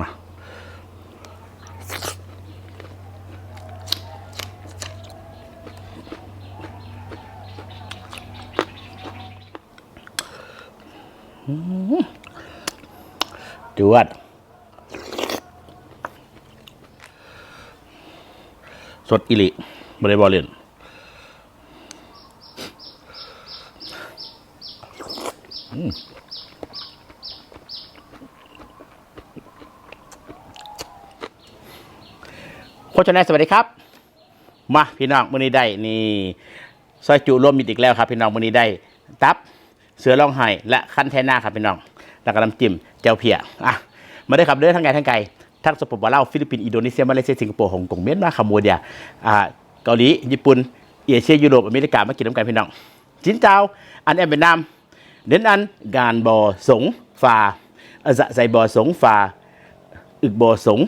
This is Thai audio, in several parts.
มาจวด สดอิลิบริบอลเล่นอืม โคชแนลสวัสดีครับ มาพี่น้องมือนี้ได้นี่ซอยจุรวมมิตรอีกแล้วครับ พี่น้องมือนี้ได้ตับเสือร้องไห้และคันแทน่าครับพี่น้องแล้วก็น้ำจิ้มเจ้าเพียอะมาได้ครับเดินทางไกลทางไกลทั้งสปปลาวฟิลิปปินส์อินโดนีเซียมาเลเซียสิงคโปร์ฮ่องกงเมียนมาคัมโบเดียอ่าเกาหลีญี่ปุ่นเอเชียยุโรปอเมริกามากินน้ำกันพี่น้องจินเจ้าอันแอมเวียดนามเด่นอันกานบอสงฟาอะจะใจบอสงฟาอึกบอสง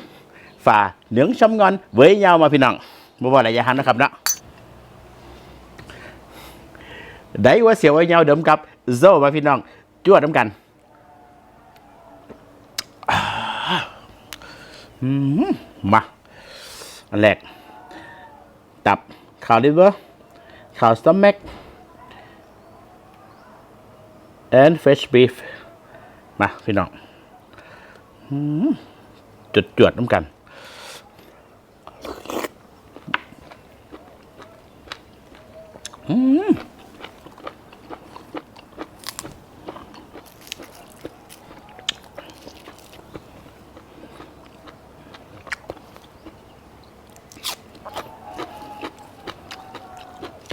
ฟาเหนืองช้ำงอนเว้ยยาวมาพี่น้องบ่ว่อะไรอยาหันนะครับเนาะได้ว่าเสียวไว้เงาเดิมกับโซมาพี่น้องจวดน้ำกันมาอันแรกตับข่าวลิเวอร์ข่าวสตอมแม็ก and fresh beef มาพี่น้องจุดจวดน้ำกัน จ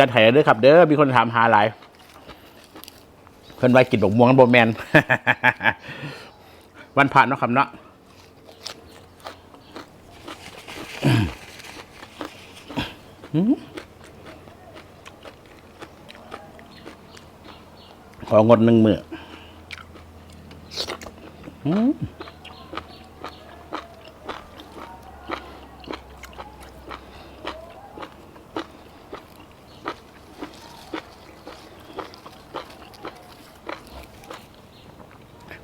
ัดให้เด้อครับ เด้อมีคนถามหาหลาย เพิ่นไว้กินบกม่วงกันบ่แมน วันผ่านเนาะครับเนาะ ของดหนึ่งมือ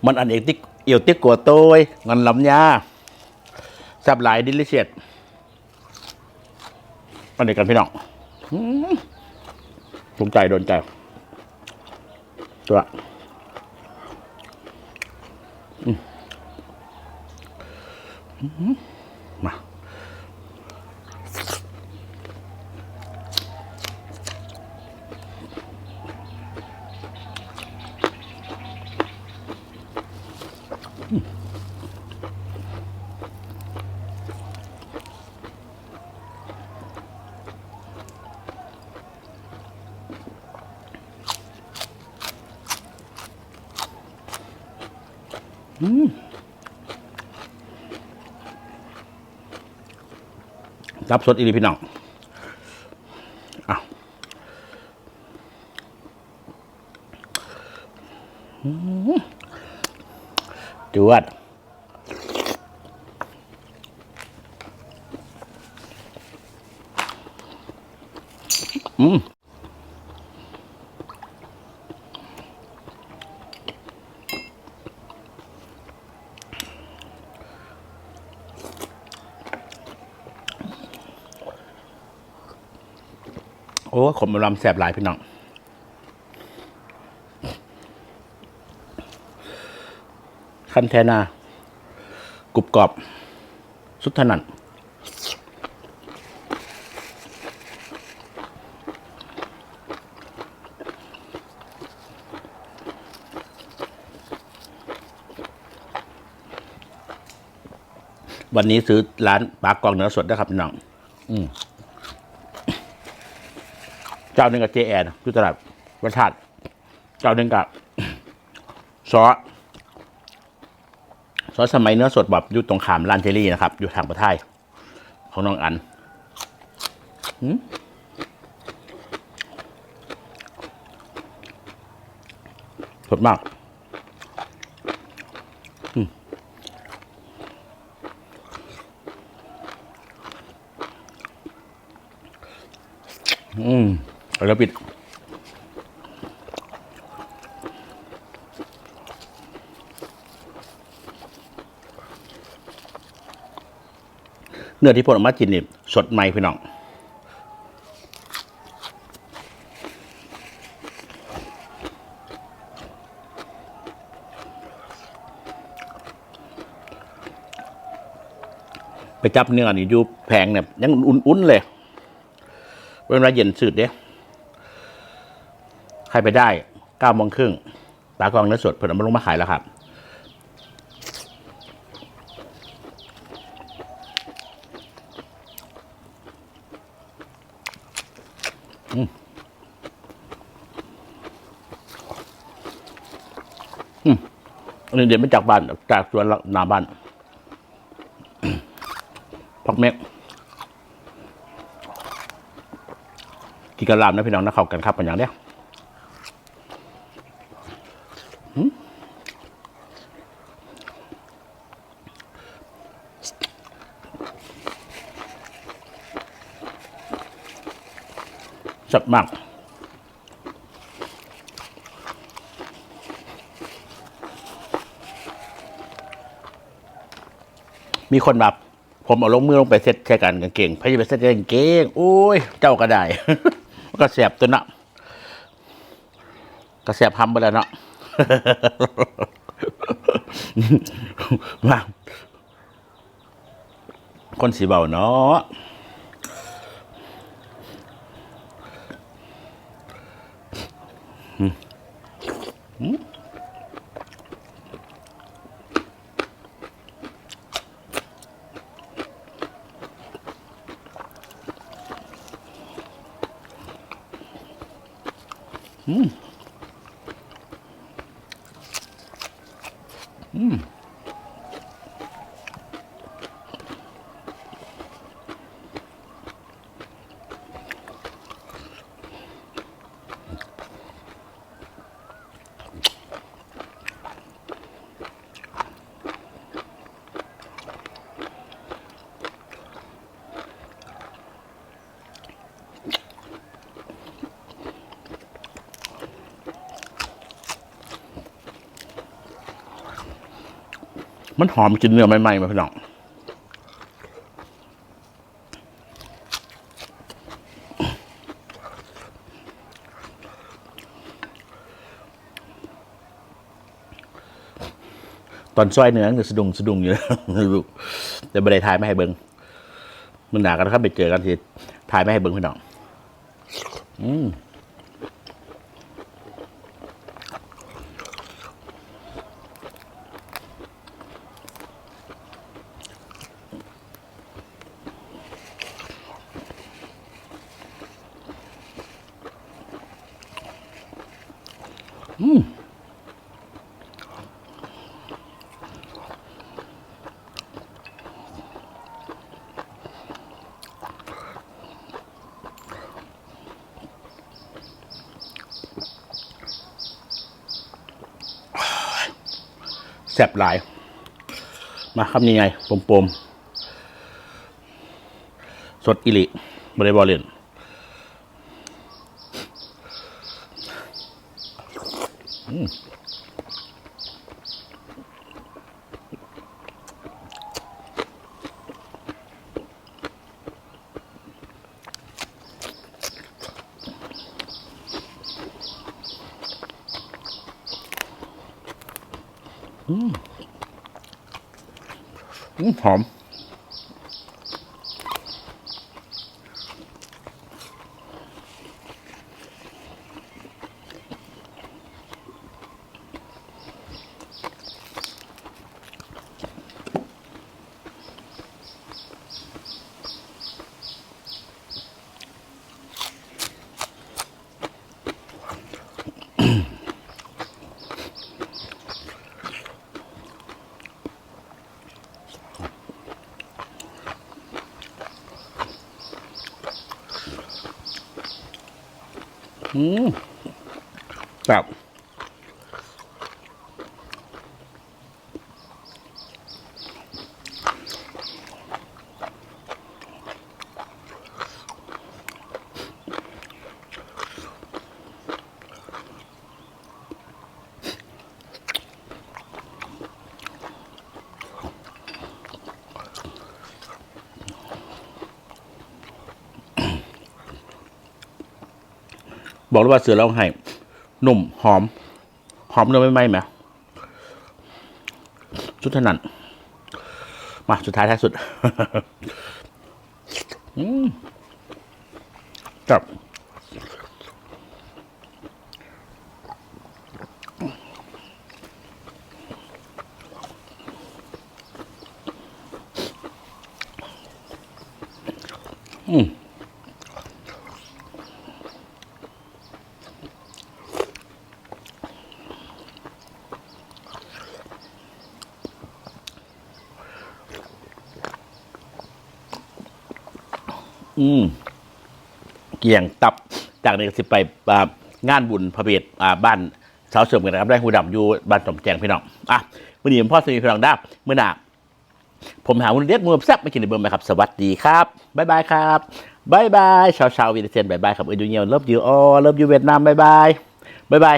มันอันเอกติกเอียวติกกัวโต้ยงันลำยาแซ่บหลายดิลิเชียด อันเดียกันพี่น้องถูกใจโดนใจตัวอืม รับสดอีลีพี่น้องอ้าวจวดอืม อ้ขมรำแสบหลายพี่น้องคันแทนากรุบกรอบ สุดถนัดวันนี้ซื้อร้านปลากรองเนื้อสดนะครับพี่น้อง อืม เจ้าหนึ่งกับเจแอนอยู่ตลาดวัดธาตุเจ้าหนึ่งกับซอสซอสสมัยเนื้อสดแบบอยู่ตรงขามร้านเจรี่นะครับ อยู่ทางประเทศของน้องอันสดมากอืม แล้วปิด เนื้อที่พ่นออกมาจินนี่สดใหม่พี่น้องไปจับเนื้อนี่อยู่แพงเนี่ยยังอุ่นๆเลยเวลาเย็นสืดเด้ ใครไปได้เก้าโมงครึ่งปลากรองเนื้อสดเพิ่อมาลงมาขายแล้วครับอันนี้เดี๋ยวมาจากบ้าน จากสวนหน้าบ้านพักเม็กกินกระลามนะพี่น้องนะเข้ากันครับเป็นอย่างเนี้ยหืม สับมากมีคนแบบผมเอาลงมือลงไปเซ็ตแค่กันกางเก่งพยายามไปเซ็ตกางเก่งโอ้ย เจ้าก็ได้ ก็แสบตัวเนาะก็แสบทำไปแล้วเนาะ มาคนสีเบาเนาะอืม มันหอมกินเนื้อใหม่ๆมาพี่น้องตอนซอยเนื้อคือสะดุงสะดุงอยู่ลูกแต่ไม่ได้ถ่ายไม่ให้เบิงมันหนากันครับไปเจอกันทีถ่ายไม่ให้เบิ้งพี่น้อง อืม แซ่บหลาย มาคำนี้ไงปมปมๆ สดอิลิบริบอลเลนอืมอืม หอม อืมแบบ บอกเลยว่าเสือร้องไห้หนุ่มหอม หอมเนื้อไม่ไหมไหมสุดถนัดมาสุดท้ายท้ายสุดอืมครับอืม อืมเกี่ยงตับจากนี้ก็สิไปอ่างานบุญพระเวทอ่าบ้านสาวเสริมกันนะครับได้หูดำอยู่บ้านสมแจงพี่น้องอะมื่อนี้ผมพ่อสมีพี่น้องได้เมื่อหน้าผมหาวุ้นเด็ดมือแซ่บไม่กินในเบิ่มนะครับ สวัสดีครับบ๊ายบายครับบ๊ายบายชาวชาววีเดเซนบ๊ายบายครับเออยูเนียวเลิฟยูออเลิฟยูเวียดนามบ๊ายบายบ๊ายบาย